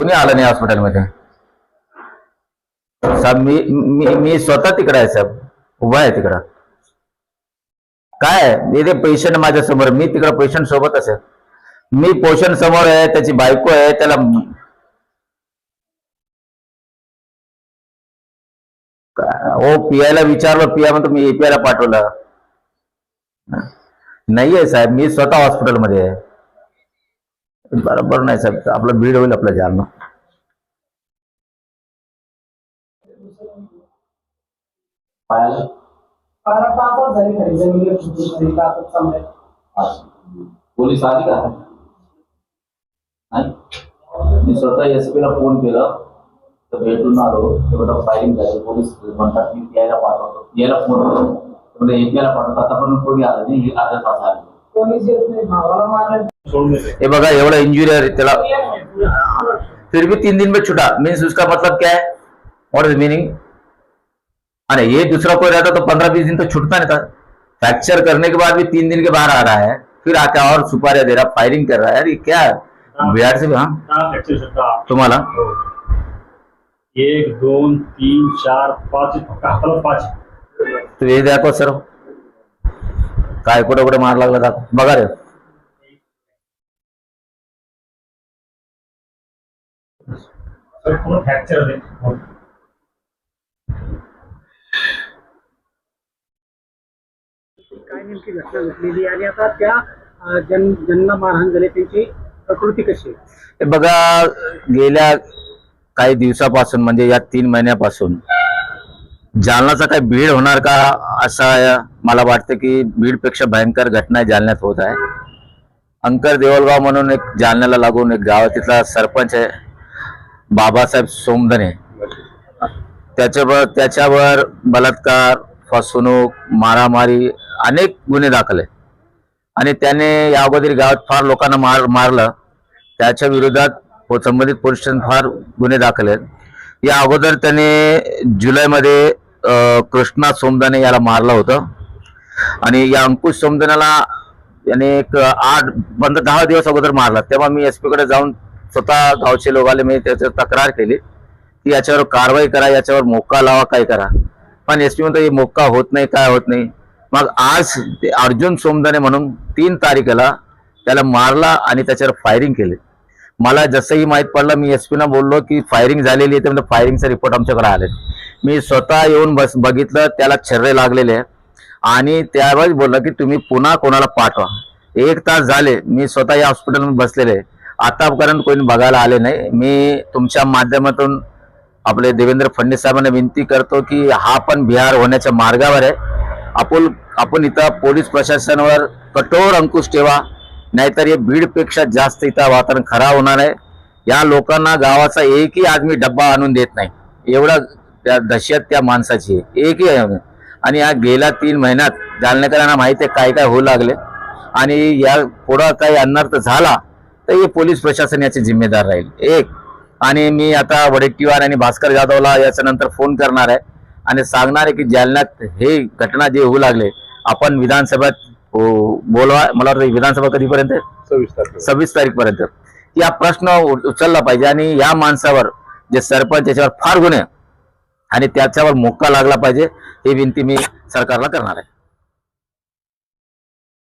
कुणी आलं नाही हॉस्पिटलमध्ये? साहेब मी मी मी स्वतः तिकडे आहे साहेब. उभा आहे तिकडं. काय आहे? इथे पेशंट माझ्यासमोर मी तिकडं पेशंट सोबत असेल मी पेशंट समोर आहे त्याची बायको आहे त्याला ओ पियाला विचारलं पिया म्हणतो मी एपीआयला पाठवलं. नाहीये साहेब. मी स्वतः हॉस्पिटलमध्ये आहे. बरोबर नाही साहेब आपलं भीड होईल आपलं जालना. पायाला पारा टाकत झाली खरी जमिनीवर खिडकी टाकत चाललंय पोलीस आली का? नाही? मी स्वतः एस ला फोन केला तर भेटून आलो. ते म्हणतात फायरिंग झाली. पोलीस म्हणतात मी यायला पाठवतो. यायला फोन करतो म्हणजे एपीआयला पाठवतो. आतापर्यंत कोणी आलं नाही हे अर्धा तास आले भावाला मारलं ये बघा एवढा इंजुरी है त्याला फिर भी तीन दिन में छुटा। मीन्स उसका मतलब क्या है? व्हाट इज़ मीनिंग अरे ये दूसरा कोई रहता तो पंद्रह बीस दिन तो छूटता नहीं था। फ्रैक्चर करने के बाद भी तीन दिन के बाहर आ रहा है। फिर आके और सुपारिया दे रहा फायरिंग कर रहा है। यार ये क्या है? बिहार से हाँ तुम्हाला? एक दोन तीन चार पाच पाच तू हे दाखव सर। काय कुठे कुठे मार लागला दाखव बघा रे. काय नेमकी घटना घडलेली आणि आता त्या अं, ज्यां- ज्यांना मारहाण झाली त्यांची प्रकृती कशी आहे? हे बघा गेल्या काही दिवसापासून म्हणजे या तीन महिन्यापासून जालनाचा काही भीड होणार का असा मला वाटतं की भीडपेक्षा भयंकर घटना जालन्यात होत आहे. अंकर देवलगाव म्हणून एक जालन्याला लागून एक गाव तिथला सरपंच आहे बाबासाहेब सोमदने त्याच्यावर त्याच्यावर बलात्कार फसवणूक मारामारी अनेक गुन्हे दाखल आहेत. आणि त्याने या अगोदर गावात फार लोकांना मार मारलं. त्याच्या विरोधात संबंधित पोलीस फार गुन्हे दाखल आहेत. या अगोदर त्याने जुलैमध्ये कृष्णा सोमदाने याला मारलं होतं. आणि या अंकुश सोमदानाला याने एक आठ पंधरा दहा दिवस अगोदर मारला. तेव्हा मी एस पीकडे जाऊन स्वतः गावचे लोक आले मी त्याच्यावर तक्रार केली की याच्यावर कारवाई करा याच्यावर मोक्का लावा काय करा. पण एस पी म्हणतो हे मोक्का होत नाही काय होत नाही. मग आज ते अर्जुन सोमदाने म्हणून तीन तारीखेला त्याला मारला आणि त्याच्यावर फायरिंग केली. मला जसंही माहीत पडलं मी एस ना बोललो की फायरिंग झालेली आहे तर फायरिंगचा रिपोर्ट आमच्याकडे आले मी स्वतः येऊन बस बघितलं त्याला छर्रे लागलेले. आणि त्यावेळेस बोललं की तुम्ही पुन्हा कोणाला पाठवा. एक तास झाले मी स्वतः या हॉस्पिटलमध्ये बसलेले. आतापर्यंत कोणी बघायला आले नाही. मी तुमच्या माध्यमातून आपले देवेंद्र फडणवीस साहेबांना विनंती करतो की हा पण बिहार होण्याच्या मार्गावर आहे. आपण आपण इथं पोलीस प्रशासनावर कठोर अंकुश ठेवा. नाहीतर हे बीडपेक्षा जास्त इथं वातावरण खराब होणार आहे. या लोकांना गावाचा एकही आदमी डब्बा आणून देत नाही. एवढा त्या दहशत त्या माणसाची. आहे. एकही आहे. आणि या गेल्या तीन महिन्यात जालनेकरांना माहिती आहे काय काय होऊ लागले. आणि या पुढं काही अनर्थ झाला तर हे पोलीस प्रशासन याची जिम्मेदार राहील. एक. आणि मी आता वडेट्टीवार आणि भास्कर जाधवला याच्या नंतर फोन करणार आहे. आणि सांगणार आहे की जालन्यात हे घटना जे होऊ लागले आपण विधानसभेत हो, बोलवा. मला वाटतं विधानसभा कधीपर्यंत? सव्वीस तारीख पर्यंत या प्रश्न उचलला पाहिजे आणि या माणसावर जे सरपंच याच्यावर फार गुन्हे आणि त्याच्यावर मोक्का लागला पाहिजे ही विनंती मी सरकारला करणार आहे.